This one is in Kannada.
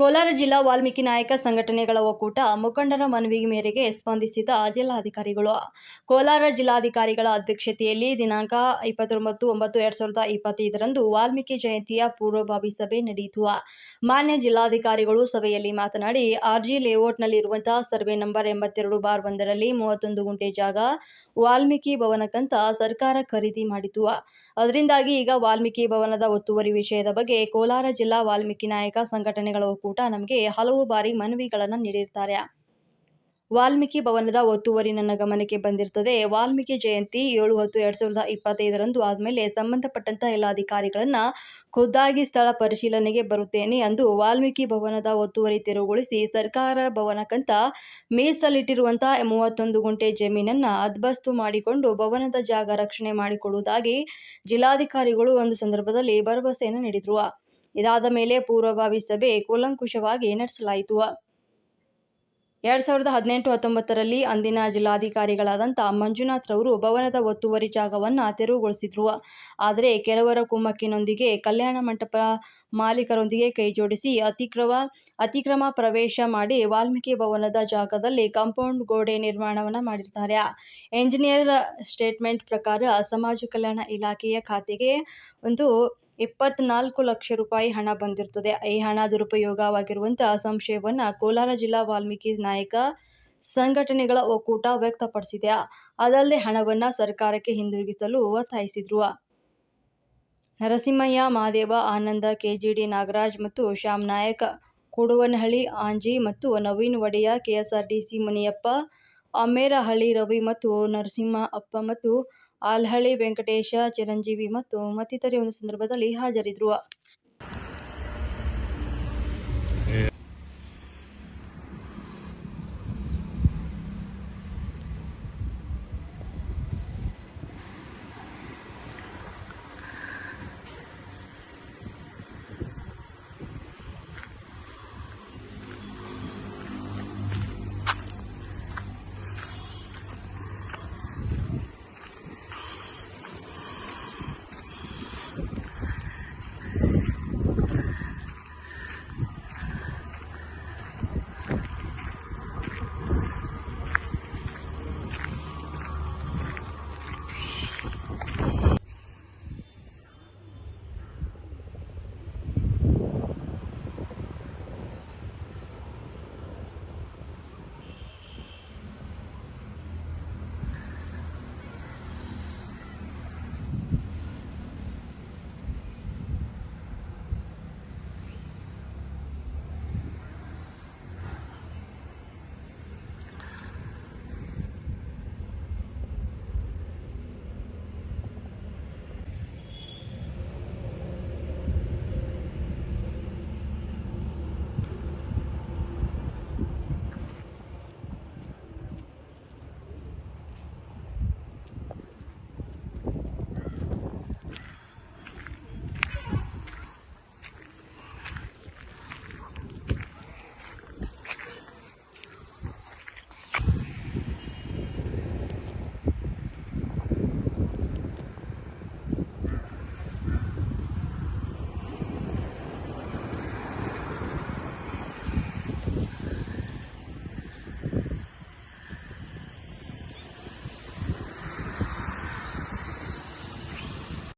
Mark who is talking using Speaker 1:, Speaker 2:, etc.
Speaker 1: ಕೋಲಾರ ಜಿಲ್ಲಾ ವಾಲ್ಮೀಕಿ ನಾಯಕ ಸಂಘಟನೆಗಳ ಒಕ್ಕೂಟ ಮುಖಂಡರ ಮನವಿ ಮೇರೆಗೆ ಸ್ಪಂದಿಸಿದ ಜಿಲ್ಲಾಧಿಕಾರಿಗಳು. ಕೋಲಾರ ಜಿಲ್ಲಾಧಿಕಾರಿಗಳ ಅಧ್ಯಕ್ಷತೆಯಲ್ಲಿ ದಿನಾಂಕ ಇಪ್ಪತ್ತೊಂಬತ್ತು ಒಂಬತ್ತು ಎರಡ್ ಸಾವಿರದ ಇಪ್ಪತ್ತೈದರಂದು ವಾಲ್ಮೀಕಿ ಜಯಂತಿಯ ಪೂರ್ವಭಾವಿ ಸಭೆ ನಡೆಯಿತು. ಮಾನ್ಯ ಜಿಲ್ಲಾಧಿಕಾರಿಗಳು ಸಭೆಯಲ್ಲಿ ಮಾತನಾಡಿ, ಆರ್ಜಿ ಲೇಔಟ್ನಲ್ಲಿರುವಂತಹ ಸರ್ವೆ ನಂಬರ್ ಎಂಬತ್ತೆರಡು ಬಾರ್ ಒಂದರಲ್ಲಿ ಮೂವತ್ತೊಂದು ಗುಂಟೆ ಜಾಗ ವಾಲ್ಮೀಕಿ ಭವನಕ್ಕಂತ ಸರ್ಕಾರ ಖರೀದಿ ಮಾಡಿತು. ಅದರಿಂದಾಗಿ ಈಗ ವಾಲ್ಮೀಕಿ ಭವನದ ಒತ್ತುವರಿ ವಿಷಯದ ಬಗ್ಗೆ ಕೋಲಾರ ಜಿಲ್ಲಾ ವಾಲ್ಮೀಕಿ ನಾಯಕ ಸಂಘಟನೆಗಳ ನಮಗೆ ಹಲವು ಬಾರಿ ಮನವಿಗಳನ್ನು ನೀಡಿರ್ತಾರೆ. ವಾಲ್ಮೀಕಿ ಭವನದ ಒತ್ತುವರಿ ನನ್ನ ಗಮನಕ್ಕೆ ಬಂದಿರ್ತದೆ. ವಾಲ್ಮೀಕಿ ಜಯಂತಿ ಏಳು ಹತ್ತು ಎರಡ್ ಸಾವಿರದ ಇಪ್ಪತ್ತೈದರಂದು ಆದಮೇಲೆ ಸಂಬಂಧಪಟ್ಟಂತ ಎಲ್ಲ ಅಧಿಕಾರಿಗಳನ್ನು ಖುದ್ದಾಗಿ ಸ್ಥಳ ಪರಿಶೀಲನೆಗೆ ಬರುತ್ತೇನೆ ಅಂದು ವಾಲ್ಮೀಕಿ ಭವನದ ಒತ್ತುವರಿ ತೆರವುಗೊಳಿಸಿ ಸರ್ಕಾರ ಭವನಕ್ಕಂತ ಮೀಸಲಿಟ್ಟಿರುವಂತಹ ಮೂವತ್ತೊಂದು ಗುಂಟೆ ಜಮೀನನ್ನ ಅದ್ಬಸ್ತು ಮಾಡಿಕೊಂಡು ಭವನದ ಜಾಗ ರಕ್ಷಣೆ ಮಾಡಿಕೊಡುವುದಾಗಿ ಜಿಲ್ಲಾಧಿಕಾರಿಗಳು ಒಂದು ಸಂದರ್ಭದಲ್ಲಿ ಭರವಸೆಯನ್ನು ನೀಡಿದ್ರು. ಇದಾದ ಮೇಲೆ ಪೂರ್ವಭಾವಿ ಸಭೆ ಕೂಲಂಕುಷವಾಗಿ ನಡೆಸಲಾಯಿತು. ಎರಡ್ ಸಾವಿರದ ಹದಿನೆಂಟು ಹತ್ತೊಂಬತ್ತರಲ್ಲಿ ಅಂದಿನ ಜಿಲ್ಲಾಧಿಕಾರಿಗಳಾದಂಥ ಮಂಜುನಾಥ್ ರವರು ಭವನದ ಒತ್ತುವರಿ ಜಾಗವನ್ನು ತೆರವುಗೊಳಿಸಿದ್ರು. ಆದರೆ ಕೆಲವರ ಕುಮ್ಮಕ್ಕಿನೊಂದಿಗೆ ಕಲ್ಯಾಣ ಮಂಟಪ ಮಾಲೀಕರೊಂದಿಗೆ ಕೈಜೋಡಿಸಿ ಅತಿಕ್ರಮ ಅತಿಕ್ರಮ ಪ್ರವೇಶ ಮಾಡಿ ವಾಲ್ಮೀಕಿ ಭವನದ ಜಾಗದಲ್ಲಿ ಕಾಂಪೌಂಡ್ ಗೋಡೆ ನಿರ್ಮಾಣವನ್ನು ಮಾಡಿರ್ತಾರೆ ಎಂಜಿನಿಯರ್ ಸ್ಟೇಟ್ಮೆಂಟ್ ಪ್ರಕಾರ ಸಮಾಜ ಕಲ್ಯಾಣ ಇಲಾಖೆಯ ಖಾತೆಗೆ ಒಂದು ಇಪ್ಪತ್ನಾಲ್ಕು ಲಕ್ಷ ರೂಪಾಯಿ ಹಣ ಬಂದಿರುತ್ತದೆ. ಈ ಹಣ ದುರುಪಯೋಗವಾಗಿರುವಂತಹ ಸಂಶಯವನ್ನು ಕೋಲಾರ ಜಿಲ್ಲಾ ವಾಲ್ಮೀಕಿ ನಾಯಕ ಸಂಘಟನೆಗಳ ಒಕ್ಕೂಟ ವ್ಯಕ್ತಪಡಿಸಿದೆ. ಅದಲ್ಲದೆ ಹಣವನ್ನು ಸರ್ಕಾರಕ್ಕೆ ಹಿಂದಿರುಗಿಸಲು ಒತ್ತಾಯಿಸಿದ್ರು. ನರಸಿಂಹಯ್ಯ, ಮಹಾದೇವ, ಆನಂದ, ಕೆಜಿಡಿ ನಾಗರಾಜ್ ಮತ್ತು ಶ್ಯಾಮ್ ನಾಯಕ್, ಕೊಡುವನಹಳ್ಳಿ, ಆಂಜಿ ಮತ್ತು ನವೀನ್ ಒಡೆಯ, ಕೆಎಸ್ಆರ್ಟಿಸಿ ಮುನಿಯಪ್ಪ, ಅಮೇರಹಳ್ಳಿ ರವಿ ಮತ್ತು ನರಸಿಂಹ ಅಪ್ಪ ಮತ್ತು ಆಲ್ಹಳ್ಳಿ ವೆಂಕಟೇಶ ಚಿರಂಜೀವಿ ಮತ್ತು ಮತ್ತಿತರೆ ಒಂದು ಸಂದರ್ಭದಲ್ಲಿ ಹಾಜರಿದ್ದರು